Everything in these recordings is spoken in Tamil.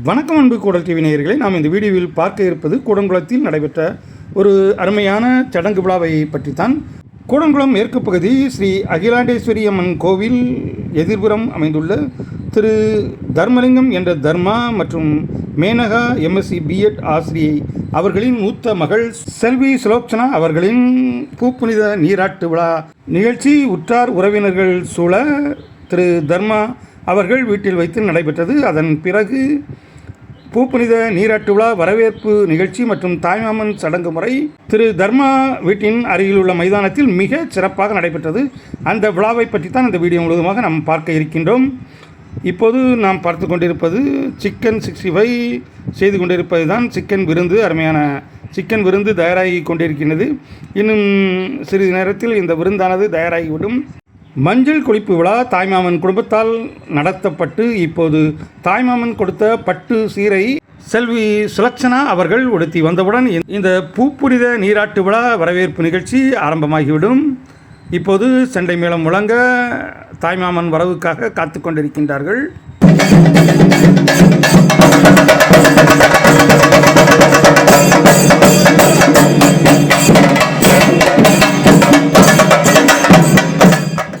வணக்கம் அன்பு கூடல் டிவி நேயர்களை நாம் இந்த வீடியோவில் பார்க்க இருப்பது கூடங்குளத்தில் நடைபெற்ற ஒரு அருமையான சடங்கு விழாவை பற்றித்தான். கூடங்குளம் மேற்கு பகுதி ஸ்ரீ அகிலாண்டேஸ்வரி அம்மன் கோவில் எதிர்புறம் அமைந்துள்ள திரு தர்மலிங்கம் என்ற தர்மா மற்றும் மேனகா எம்எஸ்சி பிஎட் ஆசிரியை அவர்களின் மூத்த மகள் செல்வி சுலோச்சனா அவர்களின் பூப்புனித நீராட்டு விழா நிகழ்ச்சி உற்றார் உறவினர்கள் சூழ திரு தர்மா அவர்கள் வீட்டில் வைத்து நடைபெற்றது. அதன் பிறகு பூப்புனித நீராட்டு விழா வரவேற்பு நிகழ்ச்சி மற்றும் தாய்மாமன் சடங்கு முறை திரு தர்மா வீட்டின் அருகில் உள்ள மைதானத்தில் மிக சிறப்பாக நடைபெற்றது. அந்த விழாவை பற்றி தான் இந்த வீடியோ முழுவதுமாக நாம் பார்க்க இருக்கின்றோம். இப்போது நாம் பார்த்து கொண்டிருப்பது சிக்கன் சிக்ஸ்டி ஃபைவ். செய்து கொண்டிருப்பது தான் சிக்கன் விருந்து அருமையான சிக்கன் விருந்து தயாராகி கொண்டிருக்கின்றது. இன்னும் சிறிது நேரத்தில் இந்த விருந்தானது தயாராகிவிடும். மஞ்சள் குளிப்பு விழா தாய்மாமன் குடும்பத்தால் நடத்தப்பட்டு இப்போது தாய்மாமன் கொடுத்த பட்டு சீரை செல்வி சுலக்ஷனா அவர்கள் உடுத்தி வந்தவுடன் இந்த பூப்புனித நீராட்டு விழா வரவேற்பு நிகழ்ச்சி ஆரம்பமாகிவிடும். இப்போது செண்டை மேளம் முழங்க தாய்மாமன் வரவுக்காக காத்து கொண்டிருக்கின்றார்கள்.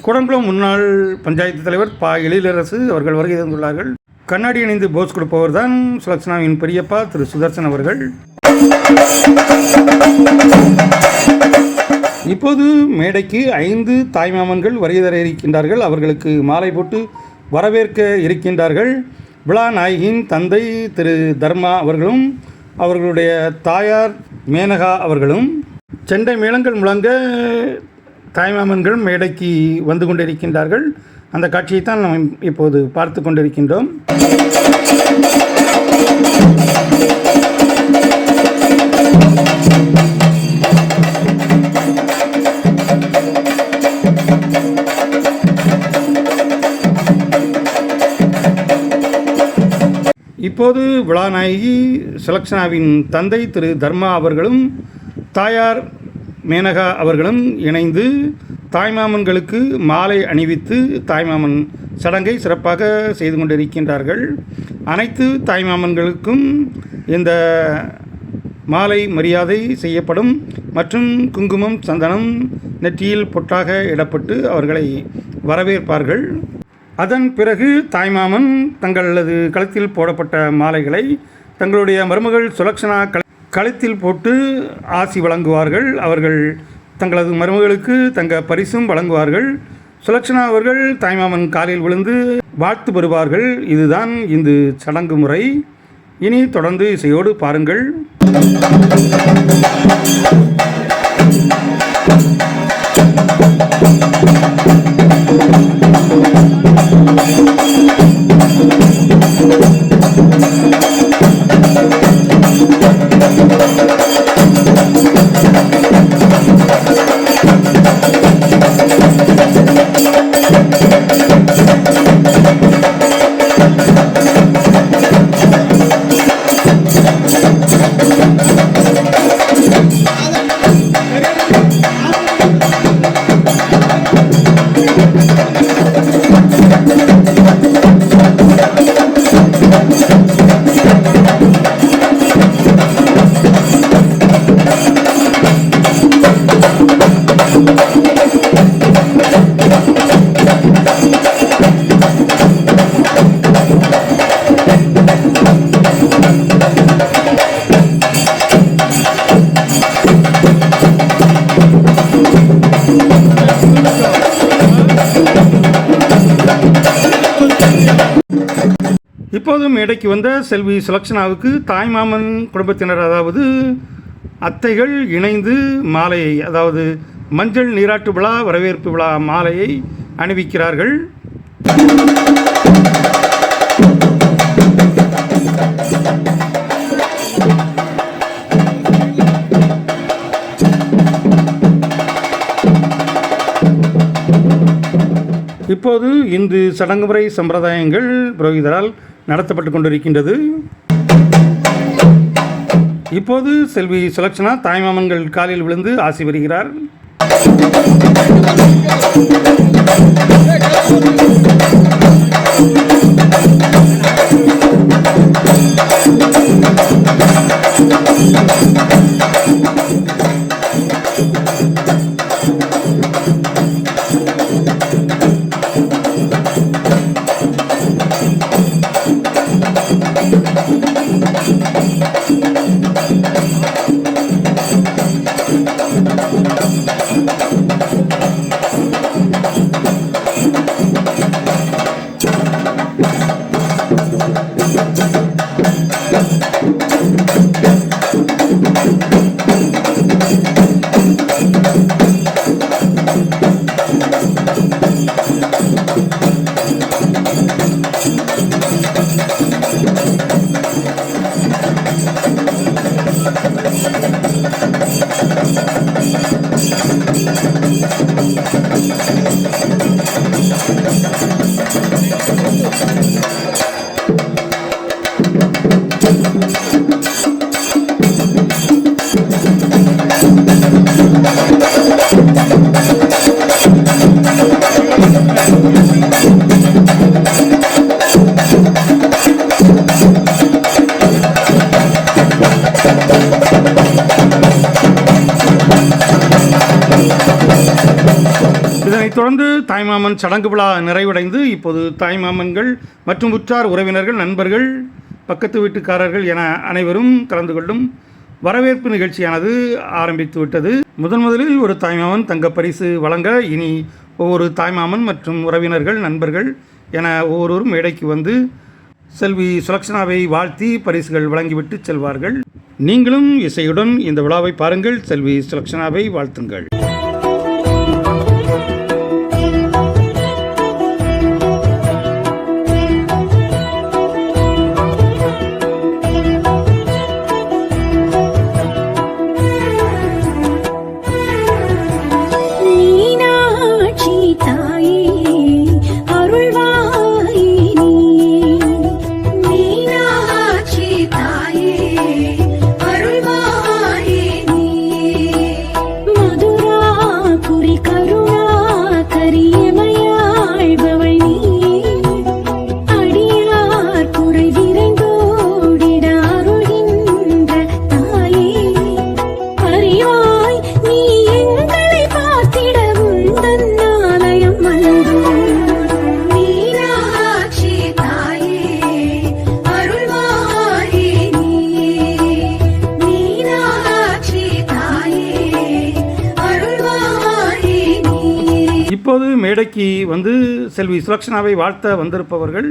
குடங்குளம் முன்னாள் பஞ்சாயத்து தலைவர் பா. எழிலரசு அவர்கள் வருகை தந்துள்ளார்கள். கண்ணாடி அணிந்து போஸ் கொடுப்பவர் தான் சுலக்ஷனாவின் பெரியப்பா திரு. சுதர்சன் அவர்கள். இப்போது மேடைக்கு ஐந்து தாய்மாமன்கள் வருகை தர இருக்கின்றார்கள். அவர்களுக்கு மாலை போட்டு வரவேற்க இருக்கின்றார்கள். விழா நாயகியின் தந்தை திரு. தர்மா அவர்களும் அவர்களுடைய தாயார் மேனகா அவர்களும். செண்டை மேளங்கள் முழங்க தாய்மாமன்கள் மேடைக்கு வந்து கொண்டிருக்கின்றார்கள். அந்த காட்சியை தான் நாம் இப்போது பார்த்து கொண்டிருக்கின்றோம். இப்போது விழாநாயகி சுலக்ஷனாவின் தந்தை திரு தர்மா அவர்களும் தாயார் மேனகா அவர்களும் இணைந்து தாய்மாமன்களுக்கு மாலை அணிவித்து தாய்மாமன் சடங்கை சிறப்பாக செய்து கொண்டிருக்கின்றார்கள். அனைத்து தாய்மாமன்களுக்கும் இந்த மாலை மரியாதை செய்யப்படும் மற்றும் குங்குமம் சந்தனம் நெற்றியில் பொட்டாக இடப்பட்டு அவர்களை வரவேற்பார்கள். அதன் பிறகு தாய்மாமன் தங்களது கழுத்தில் போடப்பட்ட மாலைகளை தங்களுடைய மருமகள் சுலக்ஷனா கழுத்தில் போட்டு ஆசி வழங்குவார்கள். அவர்கள் தங்களது மருமகளுக்கு தங்க பரிசும் வழங்குவார்கள். சுலக்ஷனா அவர்கள் தாய்மாமன் காலில் விழுந்து வாழ்த்து பெறுவார்கள். இதுதான் இந்த சடங்கு முறை. இனி தொடர்ந்து இசையோடு பாருங்கள். எப்போதும் மேடைக்கு வந்த செல்வி சுலக்ஷனாவுக்கு தாய்மாமன் குடும்பத்தினர் அதாவது அத்தைகள் இணைந்து மாலையை அதாவது மஞ்சள் நீராட்டு விழா வரவேற்பு விழா மாலையை அணிவிக்கிறார்கள். இப்போது இந்து சடங்குமுறை சம்பிரதாயங்கள் புரோகிதரால் நடத்தப்பட்டு கொண்டிருக்கின்றது இப்போது செல்வி சுலக்ஷனா தாய்மாமன்கள் காலில் விழுந்து ஆசி வருகிறார் you. அதைத் தொடர்ந்து தாய்மாமன் சடங்கு விழா நிறைவடைந்து இப்போது தாய்மாமன்கள் மற்றும் உற்றார் உறவினர்கள் நண்பர்கள் பக்கத்து வீட்டுக்காரர்கள் என அனைவரும் கலந்து கொள்ளும் வரவேற்பு நிகழ்ச்சியானது ஆரம்பித்து விட்டது. முதன் முதலில் ஒரு தாய்மாமன் தங்க பரிசு வழங்க இனி ஒவ்வொரு தாய்மாமன் மற்றும் உறவினர்கள் நண்பர்கள் என ஒவ்வொருவரும் மேடைக்கு வந்து செல்வி சுலக்ஷனாவை வாழ்த்தி பரிசுகள் வழங்கிவிட்டு செல்வார்கள். நீங்களும் இசையுடன் இந்த விழாவை பாருங்கள். செல்வி சுலக்ஷனாவை வாழ்த்துங்கள். செல்வி சுலக்ஷனாவை வாழ்த்த வந்திருப்பவர்கள்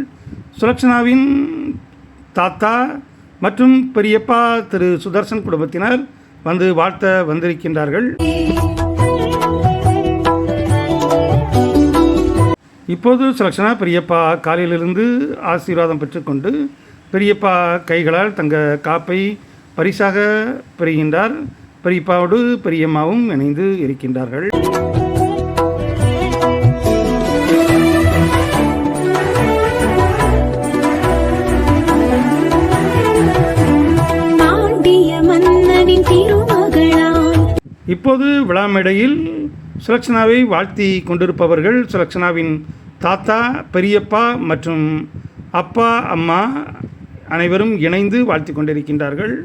சுலக்ஷனாவின் தாத்தா மற்றும் பெரியப்பா திரு சுதர்சன் குடும்பத்தினர் வந்து வாழ்த்த வந்திருக்கின்றார்கள். இப்போது சுலக்ஷனா பெரியப்பா காலையிலிருந்து ஆசீர்வாதம் பெற்றுக்கொண்டு பெரியப்பா கைகளால் தங்க காப்பை பரிசாக பெறுகின்றார். பெரியப்பாவோடு பெரியம்மாவும் இணைந்து இருக்கின்றார்கள். இப்போது விழாமேடையில் சுலக்ஷனாவை வாழ்த்தி கொண்டிருப்பவர்கள் சுலக்ஷனாவின் தாத்தா பெரியப்பா மற்றும் அப்பா அம்மா அனைவரும் இணைந்து வாழ்த்தி கொண்டிருக்கின்றார்கள்.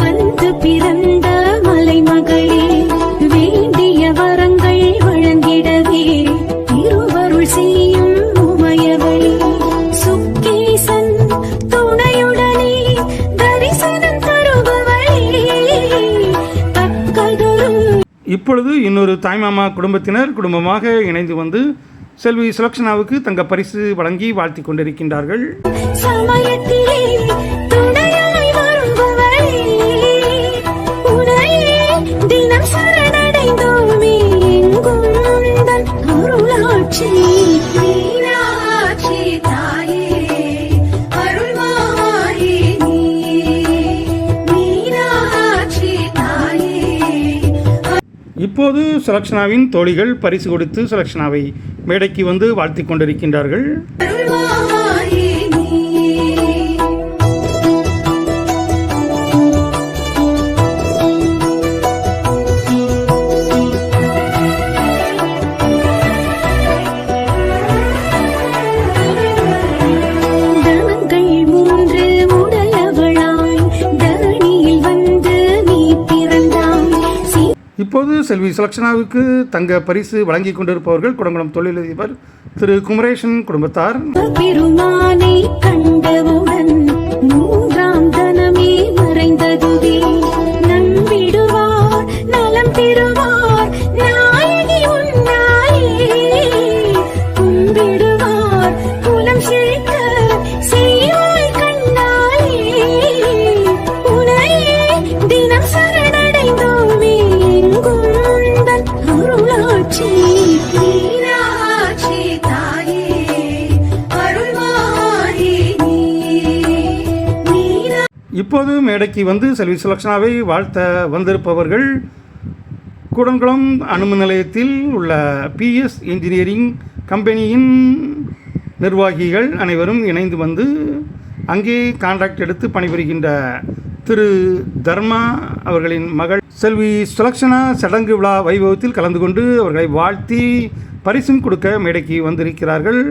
வந்து பிறந்த மலைமகளே வேண்டிய வரங்கள் வழங்கிடவே திருவருள் இப்பொழுது இன்னொரு தாய்மாமா குடும்பத்தினர் குடும்பமாக இணைந்து வந்து செல்வி சுலக்ஷனாவுக்கு தங்க பரிசு வழங்கி வாழ்த்தி கொண்டிருக்கின்றார்கள். தினம் சரணடைந்தோமே எங்கும் உந்தன் அருளாட்சி. இப்போது சுலக்ஷனாவின் தோழிகள் பரிசு கொடுத்து சுலக்ஷனாவை மேடைக்கு வந்து வாழ்த்தி கொண்டிருக்கின்றார்கள். இப்போது செல்வி சுலக்ஷனாவுக்கு தங்க பரிசு வழங்கி கொண்டிருப்பவர்கள் குடங்குளம் தொழிலதிபர் திரு குமரேசன் குடும்பத்தார். பெருமானை கண்டவுடன் மூன்றாம் தனமே மறைந்ததுவே. இப்போது மேடைக்கு வந்து செல்வி சுலக்ஷனாவை வாழ்த்த வந்திருப்பவர்கள் கூடன்குளம் அணுமின் நிலையத்தில் உள்ள பிஎஸ் இன்ஜினியரிங் கம்பெனியின் நிர்வாகிகள் அனைவரும் இணைந்து வந்து அங்கே கான்ட்ராக்ட் எடுத்து பணிபுரிகின்ற திரு தர்மா அவர்களின் மகள் செல்வி சுலக்ஷனா சடங்கு விழா வைபவத்தில் கலந்து கொண்டு அவர்களை வாழ்த்தி பரிசும் கொடுக்க மேடைக்கு வந்திருக்கிறார்கள்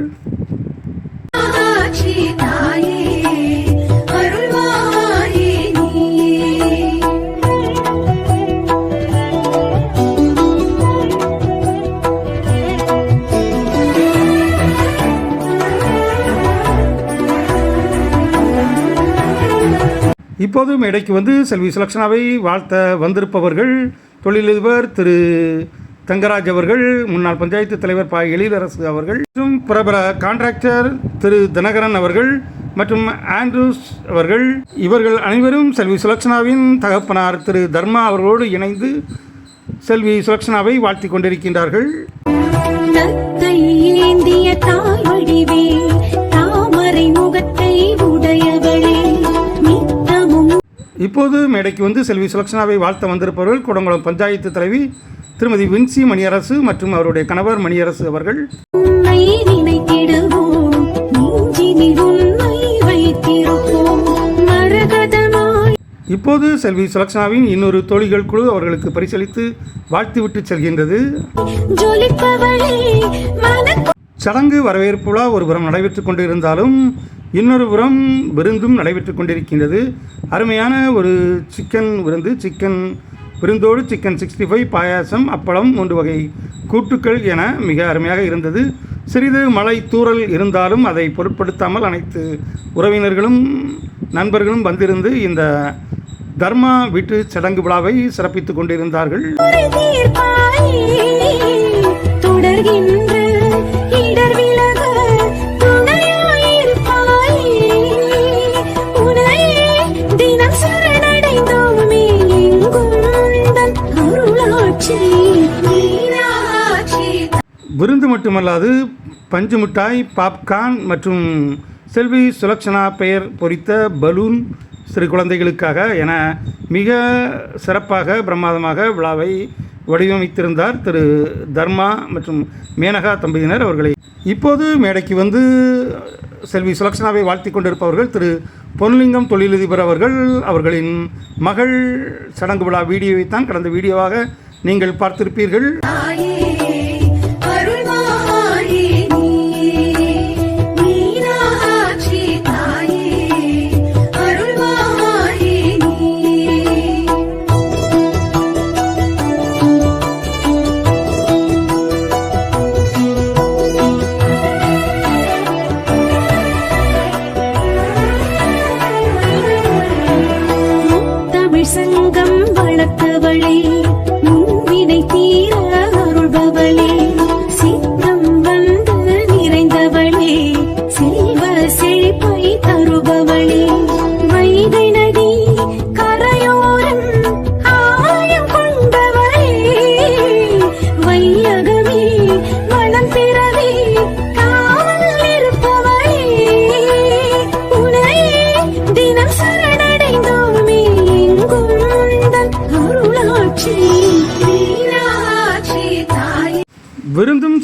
இப்போது மேடைக்கு வந்து செல்வி சுலக்ஷனாவை வாழ்த்த வந்திருப்பவர்கள் தொழிலதிபர் திரு தங்கராஜ் அவர்கள் முன்னாள் பஞ்சாயத்து தலைவர் பா. எழிலரசு அவர்கள் மற்றும் பிரபல கான்ட்ராக்டர் திரு தினகரன் அவர்கள் மற்றும் ஆண்ட்ரூஸ் அவர்கள். இவர்கள் அனைவரும் செல்வி சுலக்ஷனாவின் தகப்பனார் திரு தர்மா அவர்களோடு இணைந்து செல்வி சுலக்ஷனாவை வாழ்த்திக் கொண்டிருக்கின்றார்கள். இப்போது மேடைக்கு வந்து செல்வி சுலக்ஷனாவை வாழ்த்த வந்திருப்பவர்கள் குடங்குளம் பஞ்சாயத்து தலைவி திருமதி வின்சி மணியரசு மற்றும் அவருடைய கணவர் மணியரசு அவர்கள். இப்போது செல்வி சுலக்ஷனாவின் இன்னொரு தோழிகள் குழு அவர்களுக்கு பரிசளித்து வாழ்த்துவிட்டு செல்கின்றது. சடங்கு வரவேற்பு விழா ஒரு புறம் நடைபெற்று கொண்டிருந்தாலும் இன்னொரு புறம் விருந்தும் நடைபெற்று கொண்டிருக்கின்றது. அருமையான ஒரு சிக்கன் விருந்து சிக்கன் விருந்தோடு சிக்கன் சிக்ஸ்டி ஃபைவ் பாயாசம் அப்பளம் மூன்று வகை கூட்டுக்கள் என மிக அருமையாக இருந்தது. சிறிது மழை தூறல் இருந்தாலும் அதை பொருட்படுத்தாமல் அனைத்து உறவினர்களும் நண்பர்களும் வந்திருந்து இந்த தர்மா வீட்டு சடங்கு விழாவை சிறப்பித்துக் கொண்டிருந்தார்கள். மட்டுமல்லாது பஞ்சு மிட்டாய் பாப்கார்ன் மற்றும் செல்வி சுலக்ஷனா பெயர் பொறித்த பலூன் சிறு குழந்தைகளுக்காக என மிக சிறப்பாக பிரமாதமாக விழாவை வடிவமைத்திருந்தார் திரு தர்மா மற்றும் மேனகா தம்பதியினர் அவர்களை. இப்போது மேடைக்கு வந்து செல்வி சுலக்ஷனாவை வாழ்த்திக் கொண்டிருப்பவர்கள் திரு பொன்லிங்கம் தொழிலதிபர் அவர்கள் அவர்களின் மகள் சடங்கு விழா வீடியோவைத்தான் கடந்த வீடியோவாக நீங்கள் பார்த்திருப்பீர்கள்.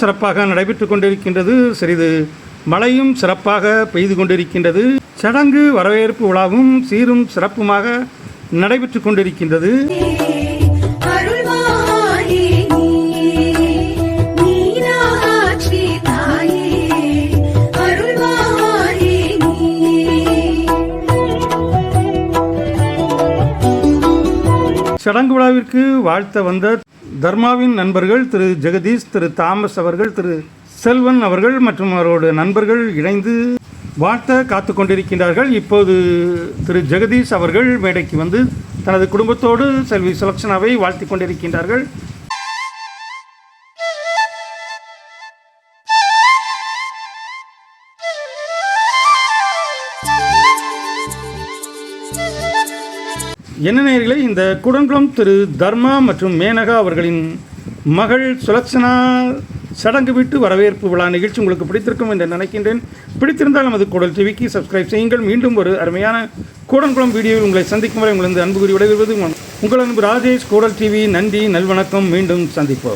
சிறப்பாக நடைபெற்றுக் கொண்டிருக்கின்றது. சிறிது மழையும் சிறப்பாக பெய்து கொண்டிருக்கின்றது. சடங்கு வரவேற்பு விழாவும் சீரும் சிறப்புமாக நடைபெற்றுக் கொண்டிருக்கின்றது. சடங்கு விழாவிற்கு வாழ்த்த வந்த தர்மாவின் நண்பர்கள் திரு ஜெகதீஷ் திரு தாமஸ் அவர்கள் திரு செல்வன் அவர்கள் மற்றும் அவரோட நண்பர்கள் இணைந்து வாழ்த்த காத்து கொண்டிருக்கின்றார்கள். இப்போது திரு ஜெகதீஷ் அவர்கள் மேடைக்கு வந்து தனது குடும்பத்தோடு செல்வி சுலக்ஷனாவை வாழ்த்திக் கொண்டிருக்கின்றார்கள். என்ன நேர்களை இந்த குடங்குளம் திரு தர்மா மற்றும் மேனகா அவர்களின் மகள் சுலட்சணா சடங்கு விட்டு வரவேற்பு விழா நிகழ்ச்சி உங்களுக்கு பிடித்திருக்கும் என்று நினைக்கின்றேன். பிடித்திருந்தால் நமது குடல் டிவிக்கு சப்ஸ்கிரைப் செய்யுங்கள். மீண்டும் ஒரு அருமையான கூடன்குளம் வீடியோவில் உங்களை சந்திக்கும் வரை உங்களது அன்பு கூறி விடைபெறுவது உங்கள் அன்பு ராஜேஷ். கூடல் டிவி நன்றி நல்வணக்கம். மீண்டும் சந்திப்போம்.